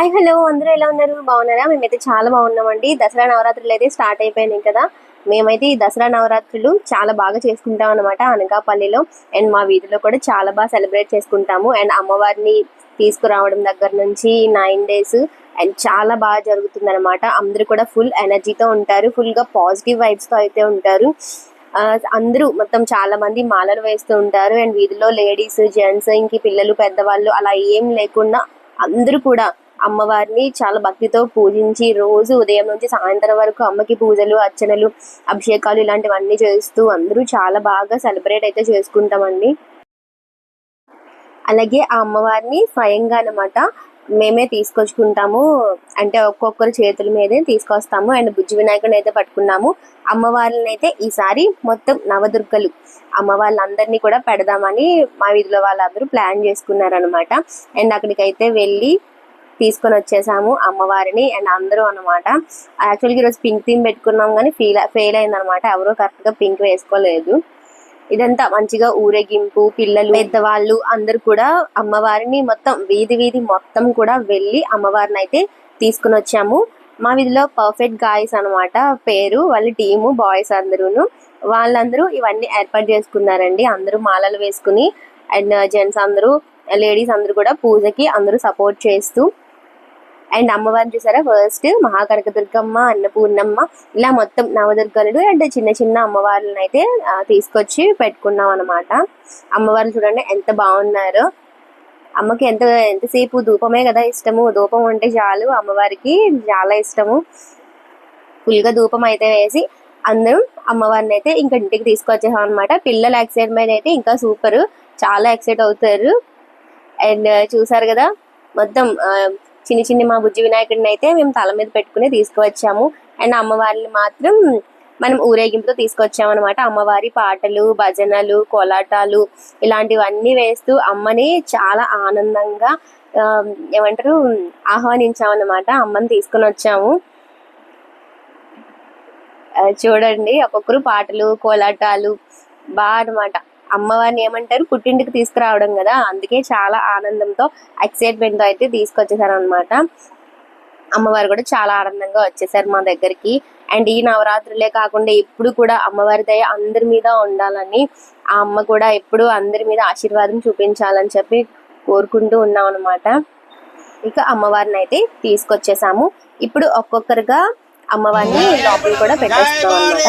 Hi hello అందరూ ఎలా ఉన్నారు? బాగున్నారా? మేమైతే చాలా బాగున్నామండి. దసరా నవరాత్రులు అయితే స్టార్ట్ అయిపోయినాయి కదా. మేమైతే ఈ దసరా నవరాత్రులు చాలా బాగా చేసుకుంటాం అనమాట అనకాపల్లిలో. అండ్ మా వీధిలో కూడా చాలా బాగా సెలబ్రేట్ చేసుకుంటాము. అండ్ అమ్మవారిని తీసుకురావడం దగ్గర నుంచి నైన్ డేస్ అండ్ చాలా బాగా జరుగుతుంది అనమాట అందరూ కూడా ఫుల్ ఎనర్జీతో ఉంటారు. ఫుల్గా పాజిటివ్ వైబ్స్తో అయితే ఉంటారు. ఆ, అందరూ మొత్తం చాలా మంది మాలలు వేస్తూ ఉంటారు. అండ్ వీధిలో లేడీస్ జెంట్స్ ఇంక పిల్లలు పెద్దవాళ్ళు అలా ఏం లేకుండా అందరూ కూడా అమ్మవారిని చాలా భక్తితో పూజించి రోజు ఉదయం నుంచి సాయంత్రం వరకు అమ్మకి పూజలు అర్చనలు అభిషేకాలు ఇలాంటివన్నీ చేస్తూ అందరూ చాలా బాగా సెలబ్రేట్ అయితే చేసుకుంటామండి. అలాగే ఆ అమ్మవారిని స్వయంగా అనమాట మేమే తీసుకొచ్చుకుంటాము. అంటే ఒక్కొక్కరు చేతుల మీదే తీసుకొస్తాము. అండ్ బుజ్జి వినాయకుడిని అయితే పట్టుకున్నాము. అమ్మవారిని అయితే ఈసారి మొత్తం నవదుర్గలు అమ్మవార్లందరినీ కూడా పెడదామని మా వీధిలో వాళ్ళందరూ ప్లాన్ చేసుకున్నారనమాట అండ్ అక్కడికైతే వెళ్ళి తీసుకొని వచ్చేసాము అమ్మవారిని అండ్ అందరూ అనమాట యాక్చువల్గా ఈరోజు పింక్ థీమ్ పెట్టుకున్నాం కానీ ఫీల్ ఫెయిల్ అయిందనమాట ఎవరో కరెక్ట్గా పింక్ వేసుకోలేదు. ఇదంతా మంచిగా ఊరేగింపు పిల్లలు పెద్దవాళ్ళు అందరూ కూడా అమ్మవారిని మొత్తం వీధి వీధి మొత్తం కూడా వెళ్ళి అమ్మవారిని అయితే తీసుకుని వచ్చాము. మా వీధిలో పర్ఫెక్ట్ గాయస్ అన్నమాట. పేరు వాళ్ళ టీము బాయ్స్ అందరూను. వాళ్ళందరూ ఇవన్నీ ఏర్పాటు చేసుకున్నారండి. అందరూ మాలలు వేసుకుని అండ్ జెంట్స్ అందరూ లేడీస్ అందరూ కూడా పూజకి అందరూ సపోర్ట్ చేస్తూ అండ్ అమ్మవారిని చూసారా? ఫస్ట్ మహాకనక దుర్గమ్మ అన్నపూర్ణమ్మ ఇలా మొత్తం నవదుర్గలు అండ్ చిన్న చిన్న అమ్మవార్లను అయితే తీసుకొచ్చి పెట్టుకున్నాం అనమాట అమ్మవారిని చూడండి ఎంత బాగున్నారో. అమ్మకి ఎంత ఎంతసేపు ధూపమే కదా ఇష్టము. ధూపం అంటే చాలు అమ్మవారికి చాలా ఇష్టము. ఫుల్గా ధూపం అయితే వేసి అందరం అమ్మవారిని అయితే ఇంకా ఇంటికి తీసుకొచ్చేసాం అనమాట పిల్లల ఎక్సైట్మెంట్ అయితే ఇంకా సూపర్. చాలా ఎక్సైట్ అవుతారు. అండ్ చూసారు కదా? మొత్తం చిన్ని చిన్ని మా బుజ్జి వినాయకుడిని అయితే మేము తల మీద పెట్టుకుని తీసుకువచ్చాము. అండ్ అమ్మవారిని మాత్రం మనం ఊరేగింపుతో తీసుకొచ్చాము అనమాట అమ్మవారి పాటలు భజనలు కోలాటాలు ఇలాంటివన్నీ వేస్తూ అమ్మని చాలా ఆనందంగా ఏమంటారు ఏమంటారు ఆహ్వానించామన్నమాట. అమ్మని తీసుకొని వచ్చాము. చూడండి ఒక్కొక్కరు పాటలు కోలాటాలు బాగా అనమాట అమ్మవారిని ఏమంటారు? పుట్టింటికి తీసుకురావడం కదా. అందుకే చాలా ఆనందంతో ఎక్సైట్మెంట్తో అయితే తీసుకొచ్చేసారు అనమాట అమ్మవారు కూడా చాలా ఆనందంగా వచ్చేసారు మా దగ్గరికి. అండ్ ఈ నవరాత్రులే కాకుండా ఎప్పుడు కూడా అమ్మవారి దయ అందరి మీద ఉండాలని ఆ అమ్మ కూడా ఎప్పుడు అందరి మీద ఆశీర్వాదం చూపించాలని చెప్పి కోరుకుంటూ ఉన్నాం అనమాట ఇక అమ్మవారిని అయితే తీసుకొచ్చేసాము. ఇప్పుడు ఒక్కొక్కరుగా అమ్మవారిని లోపల కూడా పెట్టేస్తాం అనమాట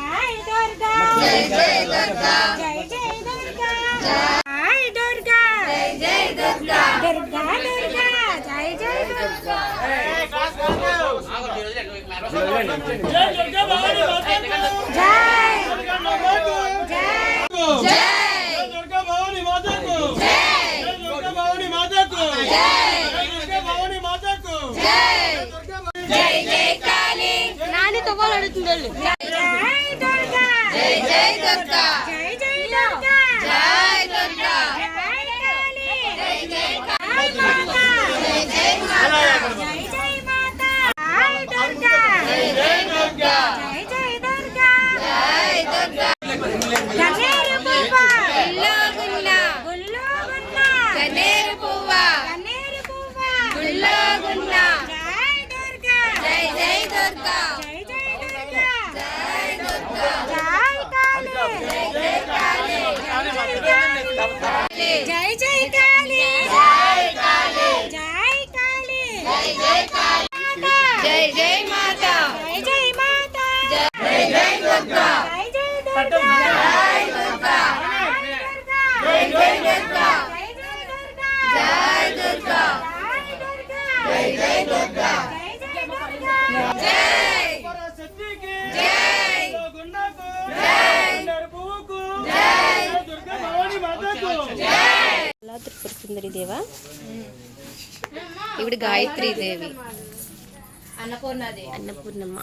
జై జై దుర్గా జై జై దుర్గా జై దుర్గా జై జై దుర్గా దుర్గా దుర్గా జై జై దుర్గా నాని తో వాళ్ళు అడుగుతుంది जय दुर्गा జై జై కాళీ. జై కాళీ. జై కాళీ. జై జై కాళీ. జై జై మాతా. జై జై మాతా. జై జై దుర్గా. జై జై దుర్గా. జై దుర్గా. జై జై దుర్గా. సుందరి దేవా ఇవిడ గాయత్రి దేవి. అన్నపూర్ణాదేవి. అన్నపూర్ణమ్మ.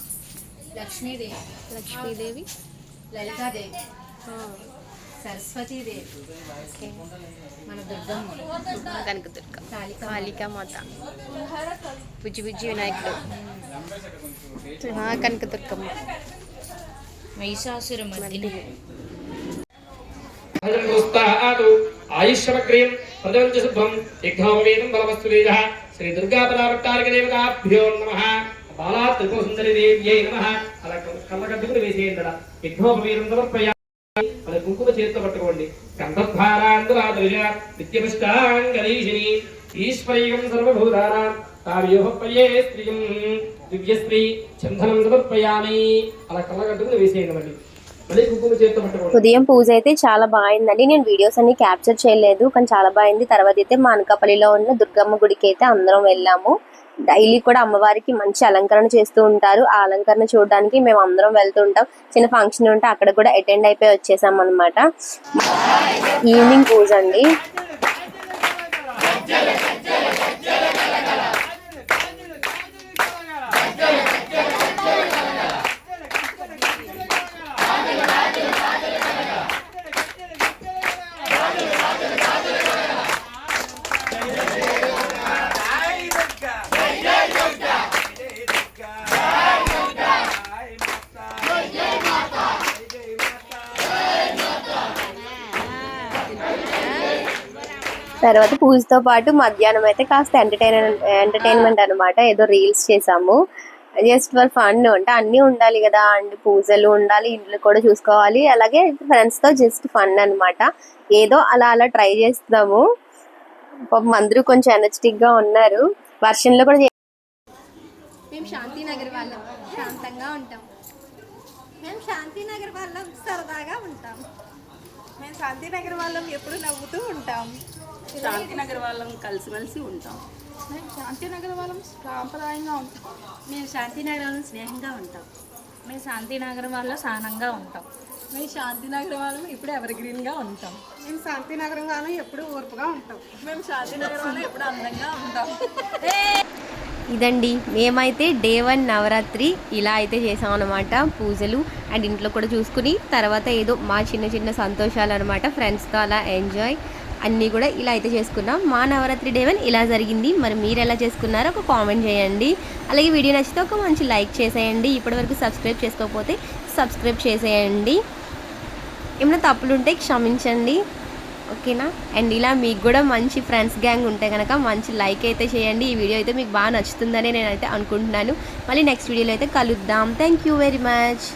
లక్ష్మీదేవి. లక్ష్మీదేవి. లలితాదేవి. సరస్వతీదేవి. మన దుర్గమ్మ. కనకదుర్గ కాళికా కాళికా మాత. బుజ్జి బుజ్జి వినాయకుడు. ఆ, కనకదుర్గమ్మ మహిషాసుర మర్దిని స్తు ఆయుష్యమగ్రీం ప్రజంచ శుభం యజ్ఞోపవేదం బలవస్తు వేద శ్రీ దుర్గాపదావట్టారక దేవతాభ్యో నమ. బాలా త్రిపురసుందరి దేవ్యై నమ. అలా కళ్ళగడ్డుకుని వేసేయండి యజ్ఞోపవీరం సమర్పయ. అది కుంకుమ చేతితో పట్టుకోండి. కంఠద్వారాంగురాదుజ నిత్యపుష్టాంగరీషిణి ఈశ్వరీయం సర్వభూతానాం. తావ్యోహపర్యే స్త్రియం. దివ్యశ్రీ చందనం సమర్పయామి. అలా కళ్ళగడ్డుకుని వేసేయండి మళ్ళీ ఉదయం పూజ అయితే చాలా బాగుందండి. నేను వీడియోస్ అన్ని క్యాప్చర్ చేయలేదు కానీ చాలా బాగుంది. తర్వాత అయితే మా అనకాపల్లిలో ఉన్న దుర్గమ్మ గుడికి అయితే అందరం వెళ్ళాము. డైలీ కూడా అమ్మవారికి మంచి అలంకరణ చేస్తూ ఉంటారు. ఆ అలంకరణ చూడడానికి మేము అందరం వెళ్తూ ఉంటాం. చిన్న ఫంక్షన్ ఉంటే అక్కడ కూడా అటెండ్ అయిపోయి వచ్చేసాం అనమాట ఈవినింగ్ పూజ అండి. తర్వాత పూజతో పాటు మధ్యాహ్నం అయితే కాస్త ఎంటర్టైన్ ఎంటర్టైన్మెంట్ అనమాట ఏదో రీల్స్ చేసాము. జస్ట్ ఫర్ ఫన్ అంటే అన్నీ ఉండాలి కదా అండ్ పూజలు ఉండాలి ఇంట్లో కూడా చూసుకోవాలి. అలాగే ఫ్రెండ్స్తో జస్ట్ ఫన్ అనమాట ఏదో అలా అలా ట్రై చేస్తాము పాపం అందరూ కొంచెం ఎనర్జెటిక్గా ఉన్నారు. వర్షంలో కూడా చే- మేము శాంతినగర్ వాళ్ళం. శాంతంగా ఉంటాం. మేము శాంతినగర్ వాళ్ళం సరదాగా ఉంటాం. మేము శాంతినగర్ వాళ్ళం ఎప్పుడు నవ్వుతూ ఉంటాం. శాంతినగర్ వాళ్ళం కలిసిమెలిసి ఉంటాం. మేము శాంతినగర్ వాళ్ళం సాంప్రదాయంగా ఉంటాం. మేము శాంతినగర్ వాళ్ళం స్నేహంగా ఉంటాం. మేము శాంతినగర్ వాళ్ళ సహనంగా ఉంటాం. మేము శాంతినగర్ వాళ్ళం ఇప్పుడు ఎవర్ గ్రీన్గా ఉంటాం. మేము శాంతినగరం వాళ్ళం ఎప్పుడు ఓర్పుగా ఉంటాం. మేము శాంతినగర్ వాళ్ళం ఎప్పుడు అందంగా ఉంటాం. ఇదండి. మేమైతే డే వన్ నవరాత్రి ఇలా అయితే చేసాం అనమాట పూజలు. అండ్ ఇంట్లో కూడా చూసుకుని తర్వాత ఏదో మా చిన్న చిన్న సంతోషాలు అనమాట ఫ్రెండ్స్తో అలా ఎంజాయ్ అన్నీ కూడా ఇలా అయితే చేసుకున్నాం. మా నవరాత్రి డే వన్ ఇలా జరిగింది. మరి మీరు ఎలా చేసుకున్నారో ఒక కామెంట్ చేయండి. అలాగే వీడియో నచ్చితే ఒక మంచి లైక్ చేసేయండి. ఇప్పటివరకు సబ్స్క్రైబ్ చేసుకోకపోతే సబ్స్క్రైబ్ చేసేయండి. ఏమైనా తప్పులు ఉంటే క్షమించండి. ఓకేనా? అండ్ ఇలా మీకు కూడా మంచి ఫ్రెండ్స్ గ్యాంగ్ ఉంటే కనుక మంచి లైక్ అయితే చేయండి. ఈ వీడియో అయితే మీకు బాగా నచ్చుతుందని నేనైతే అనుకుంటున్నాను. మళ్ళీ నెక్స్ట్ వీడియోలో అయితే కలుద్దాం. Thank you very much.